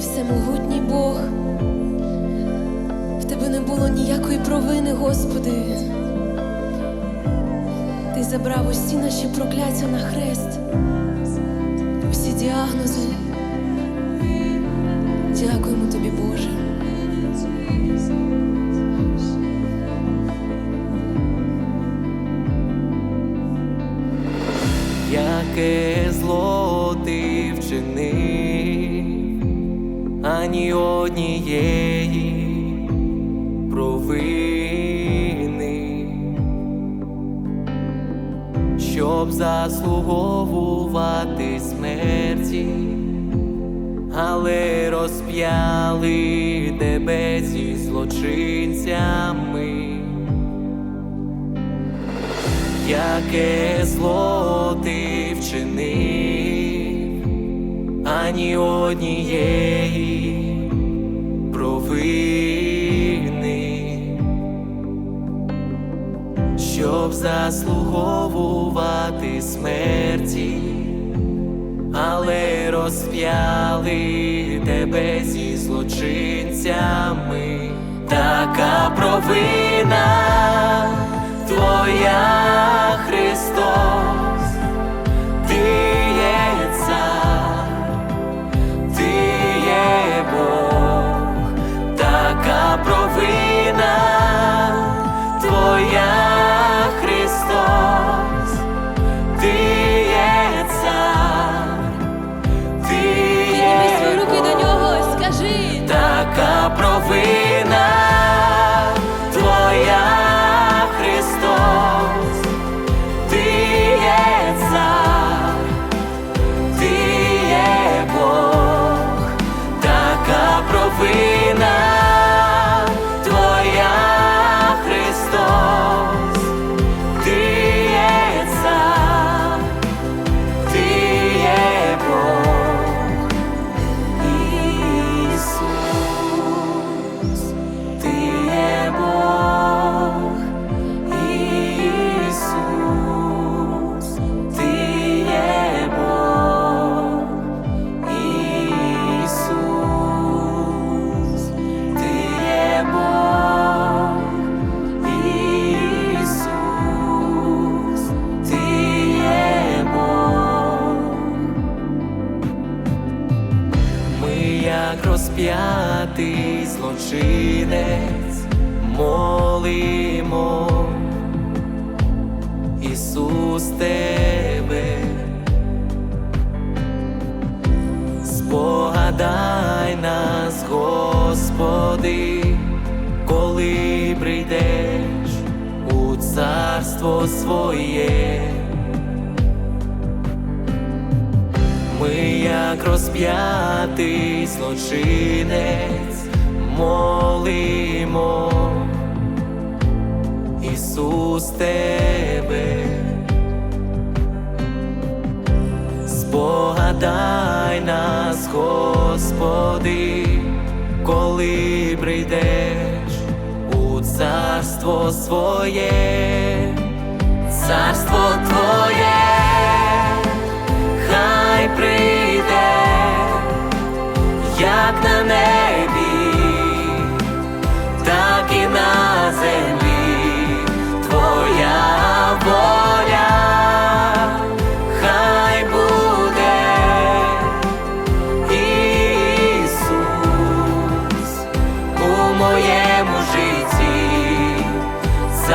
всемогутній Бог. В тебе не було ніякої провини, Господи. Ти забрав усі наші прокляття на хрест, усі діагнози. Дякуємо тобі, Боже. яке зло ти вчинив, ані однієї провини, щоб заслуговувати смерті, але розп'яли тебе зі злочинцями. Яке зло ти вчинив, ані однієї провини, щоб заслуговувати смерті, але розп'яли тебе зі злочинцями, така провина твоя Христос, тебе, спогадай нас, Господи, коли прийдеш у царство своє. Ми, як розп'ятий злочинець, молимо, Ісус тебе, спогадай нас, Господи, коли прийдеш у царство своє, царство Твоє хай прийде, як на небі, так і на землі,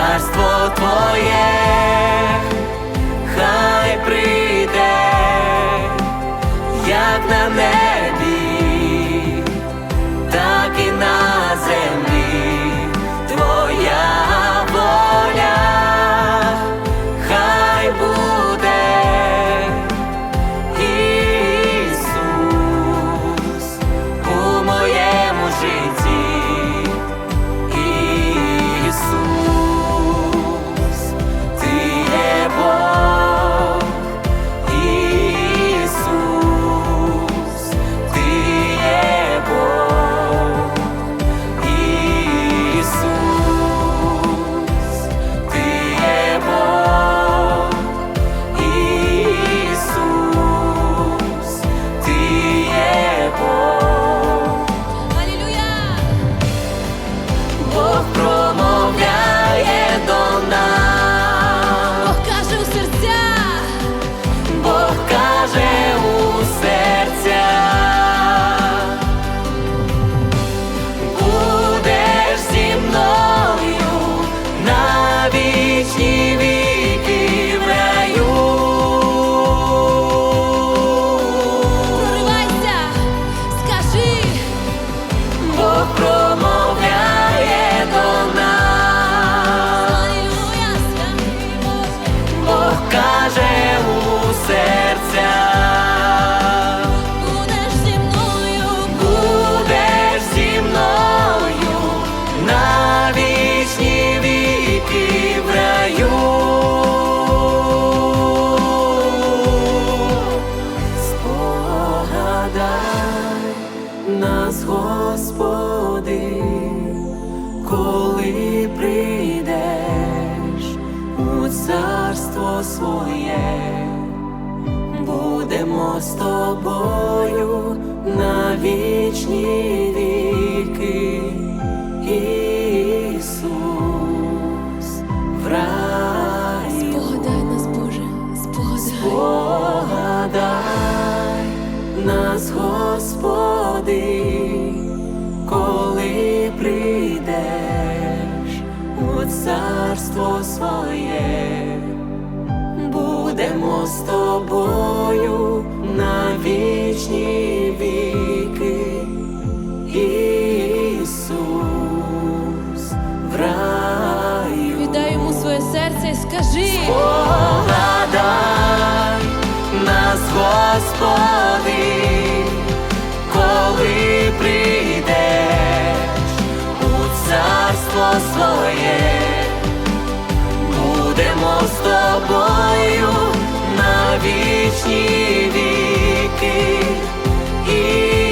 царство Твоє. нас, Господи, коли прийдеш у царство своє, будемо з тобою на вічні віки. Царство своє, будемо з тобою на вічні віки, Ісус, в раю. Віддай йому своє серце і скажи. Погадай нас, Господи, коли прийдеш у царство своє, з тобою на вічні віки, Ісус,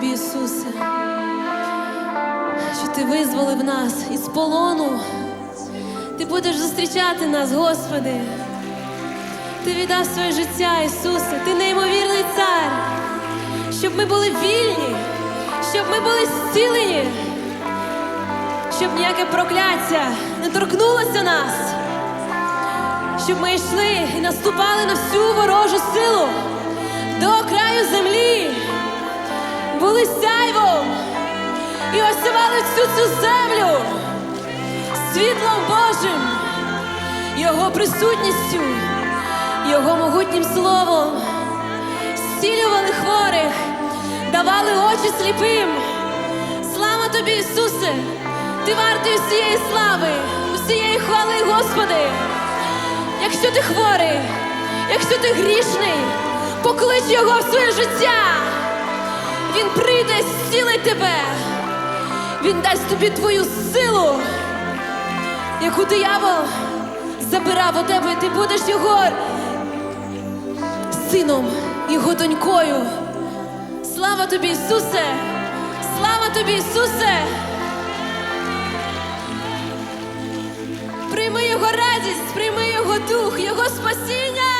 тобі, Ісусе, що ти визволив нас із полону. Ти будеш зустрічати нас, Господи. Ти віддав своє життя, Ісусе, ти неймовірний цар, щоб ми були вільні, щоб ми були зцілені, щоб ніяке прокляття не торкнулося нас, щоб ми йшли і наступали на всю ворожу силу до краю землі, були сяйвом і осівали всю цю землю світлом Божим, Його присутністю, Його могутнім словом, зцілювали хворих, давали очі сліпим. Слава тобі, Ісусе! Ти вартий усієї слави, усієї хвали, Господи. Якщо ти хворий, якщо ти грішний, поклич його в своє життя. Він прийде, зцілить тебе. Він дасть тобі твою силу, яку диявол забирав у тебе, і ти будеш його сином, його донькою. Слава тобі, Ісусе! Слава тобі, Ісусе! Прийми його радість, прийми його дух, його спасіння.